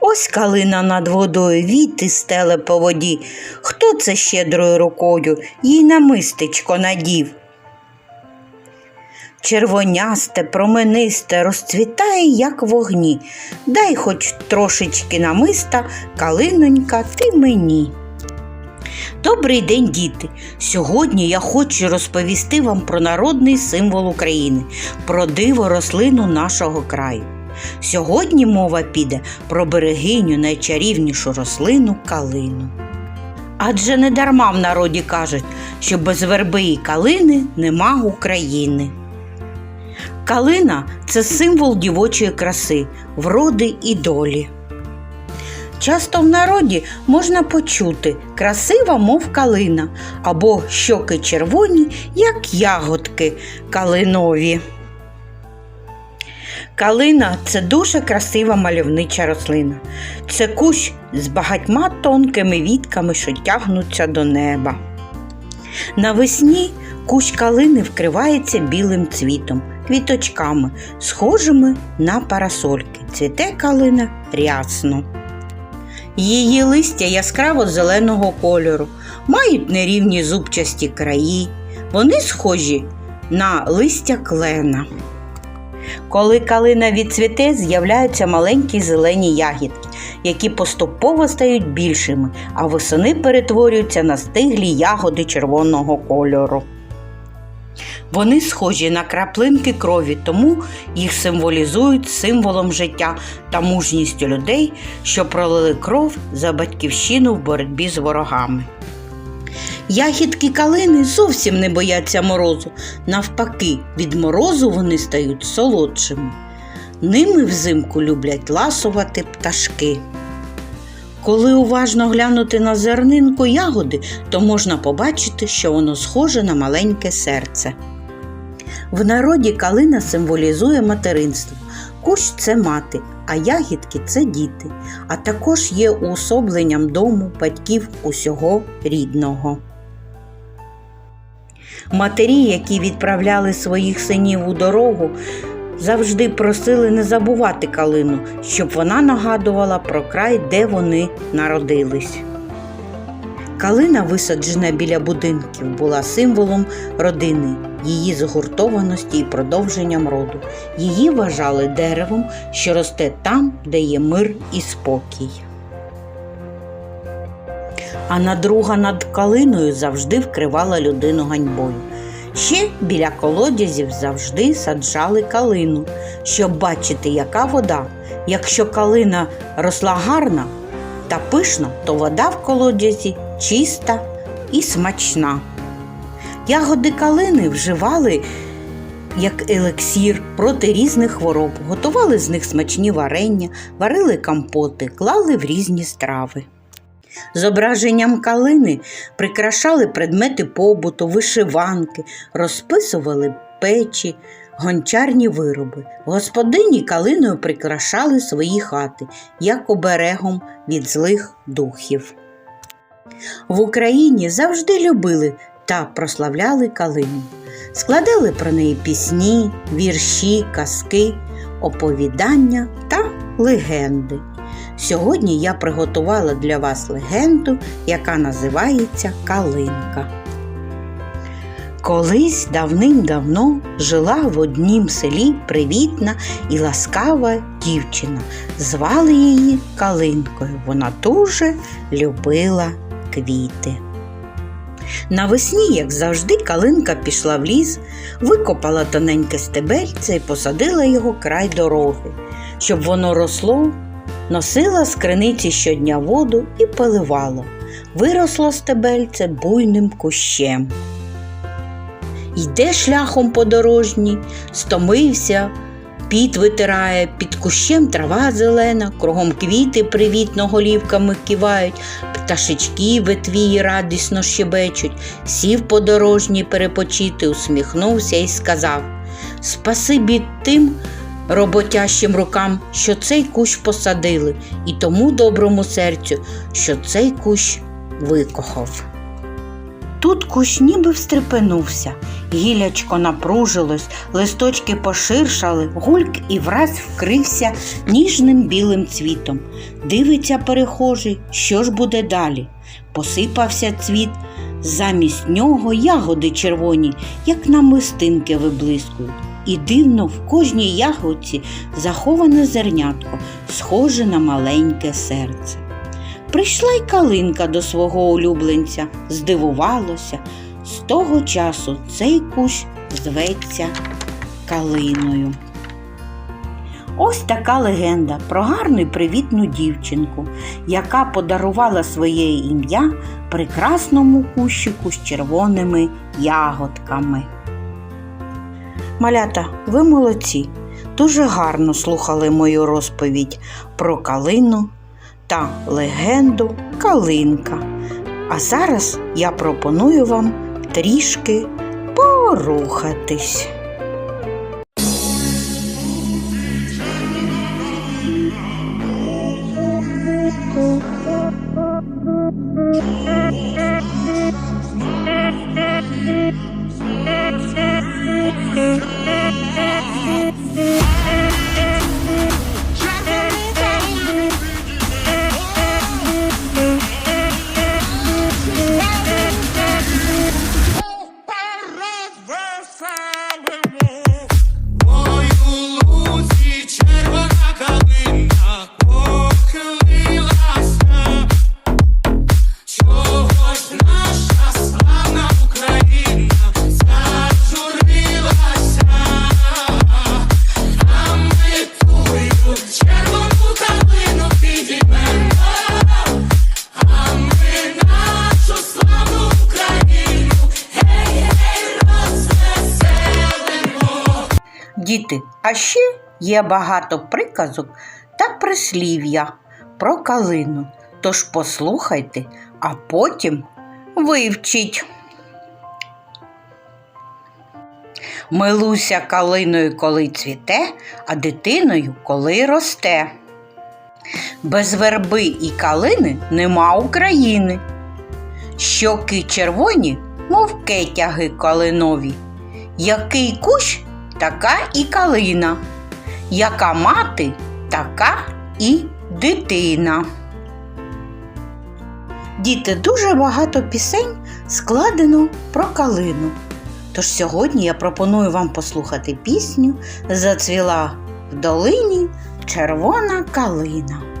Ось калина над водою віти стеле по воді. Хто це щедрою рукою їй намистечко надів? Червонясте, променисте, розцвітає, як вогні. Дай хоч трошечки намиста, калинонька, ти мені. Добрий день, діти! Сьогодні я хочу розповісти вам про народний символ України, про диво рослину нашого краю. Сьогодні мова піде про берегиню найчарівнішу рослину калину. Адже не дарма в народі кажуть, що без верби і калини нема України. Калина це символ дівочої краси, вроди і долі. Часто в народі можна почути красива, мов калина, або щоки червоні, як ягодки калинові. Калина це дуже красива мальовнича рослина. Це кущ з багатьма тонкими вітками, що тягнуться до неба. Навесні кущ калини вкривається білим цвітом, квіточками, схожими на парасольки. Цвіте калина рясно. Її листя яскраво зеленого кольору, мають нерівні зубчасті краї. Вони схожі на листя клена. Коли калина відцвіте, з'являються маленькі зелені ягідки, які поступово стають більшими, а восени перетворюються на стиглі ягоди червоного кольору. Вони схожі на краплинки крові, тому їх символізують символом життя та мужністю людей, що пролили кров за батьківщину в боротьбі з ворогами. Ягідки калини зовсім не бояться морозу. Навпаки, від морозу вони стають солодшими. Ними взимку люблять ласувати пташки. Коли уважно глянути на зернинку ягоди, то можна побачити, що воно схоже на маленьке серце. В народі калина символізує материнство. Кущ це мати, а ягідки це діти, а також є уособленням дому батьків усього рідного. Матері, які відправляли своїх синів у дорогу, завжди просили не забувати калину, щоб вона нагадувала про край, де вони народились. Калина, висаджена біля будинків, була символом родини, її згуртованості і продовженням роду. Її вважали деревом, що росте там, де є мир і спокій. А надруга над калиною завжди вкривала людину ганьбою. Ще біля колодязів завжди саджали калину, щоб бачити, яка вода. Якщо калина росла гарна та пишна, то вода в колодязі чиста і смачна. Ягоди калини вживали як елексір проти різних хвороб, готували з них смачні варення, варили компоти, клали в різні страви. Зображенням калини прикрашали предмети побуту, вишиванки, розписували печі, гончарні вироби. Господині калиною прикрашали свої хати, як оберегом від злих духів. В Україні завжди любили та прославляли калину. Складали про неї пісні, вірші, казки, оповідання та легенди. Сьогодні я приготувала для вас легенду, яка називається Калинка. Колись давним-давно жила в однім селі привітна і ласкава дівчина. Звали її Калинкою. Вона дуже любила квіти. Навесні, як завжди, калинка пішла в ліс, викопала тоненьке стебельце і посадила його край дороги, щоб воно росло, носила з криниці щодня воду і поливало. Виросло стебельце буйним кущем. Йде шляхом подорожній, стомився, піт витирає, під кущем трава зелена, кругом квіти привітно голівками кивають, пташечки ветвії радісно щебечуть, сів подорожній перепочити, усміхнувся і сказав Спасибі тим роботящим рукам, що цей кущ посадили, і тому доброму серцю, що цей кущ викохав. Тут кущ ніби встрепенувся, гілячко напружилось, листочки поширшали, гульк і враз вкрився ніжним білим цвітом. Дивиться перехожий, що ж буде далі. Посипався цвіт, замість нього ягоди червоні, як намистинки виблискують. І дивно в кожній ягодці заховане зернятко, схоже на маленьке серце. Прийшла й калинка до свого улюбленця, здивувалося. З того часу цей кущ зветься калиною. Ось така легенда про гарну й привітну дівчинку, яка подарувала своє ім'я прекрасному кущику з червоними ягодками. Малята, ви молодці, дуже гарно слухали мою розповідь про калину та легенду Калинка. А зараз я пропоную вам трішки порухатись. Діти, а ще є багато приказок та прислів'я про калину. Тож послухайте, а потім вивчіть. Милуся калиною, коли цвіте, а дитиною, коли росте. Без верби і калини нема України. Щоки червоні, мов кетяги калинові. Який кущ, така і калина. Яка мати, така і дитина. Діти, дуже багато пісень складено про калину. Тож сьогодні я пропоную вам послухати пісню Зацвіла в долині червона калина.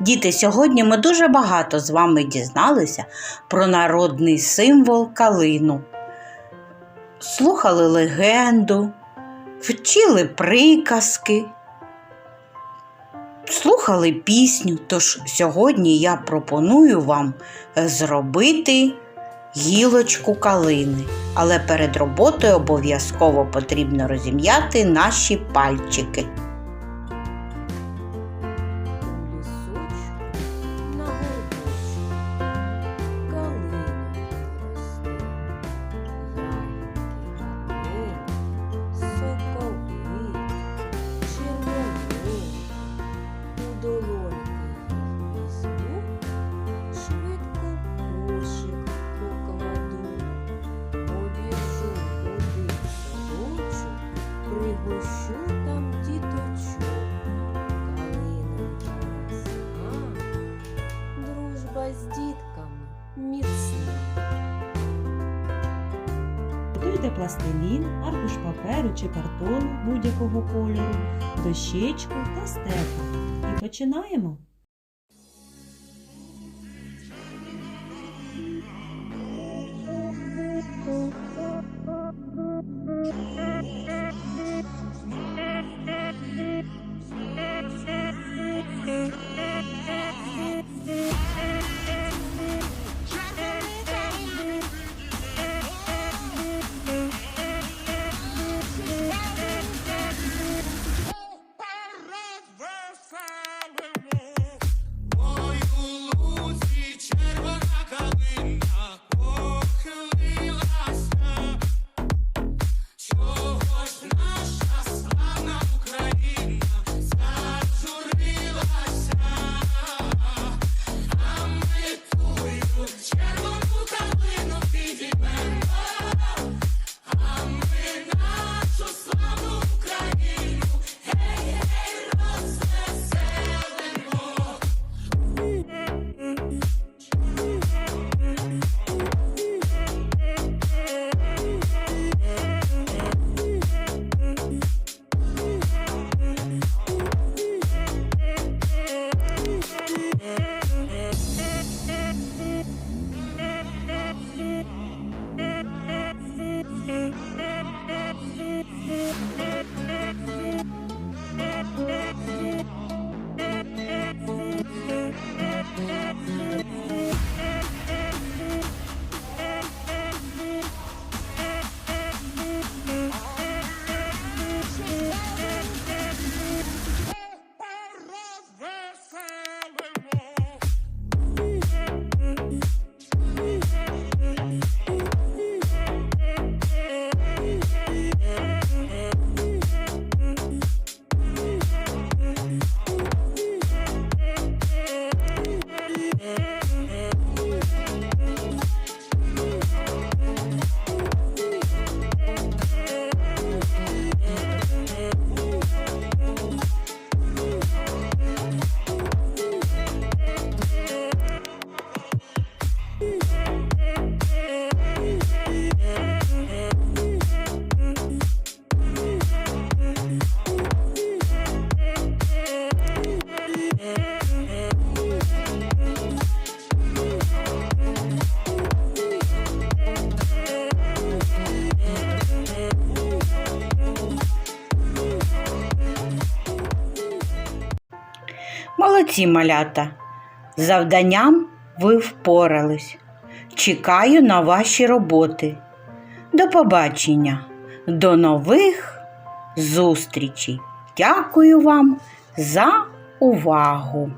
Діти, сьогодні ми дуже багато з вами дізналися про народний символ калину. Слухали легенду, вчили приказки, слухали пісню. Тож сьогодні я пропоную вам зробити гілочку калини. Але перед роботою обов'язково потрібно розім'яти наші пальчики. пластилін, аркуш паперу чи картону будь-якого кольору, дощечку та степу. І починаємо. Молодці малята! Завданням ви впорались. Чекаю на ваші роботи. До побачення, до нових зустрічей. Дякую вам за увагу!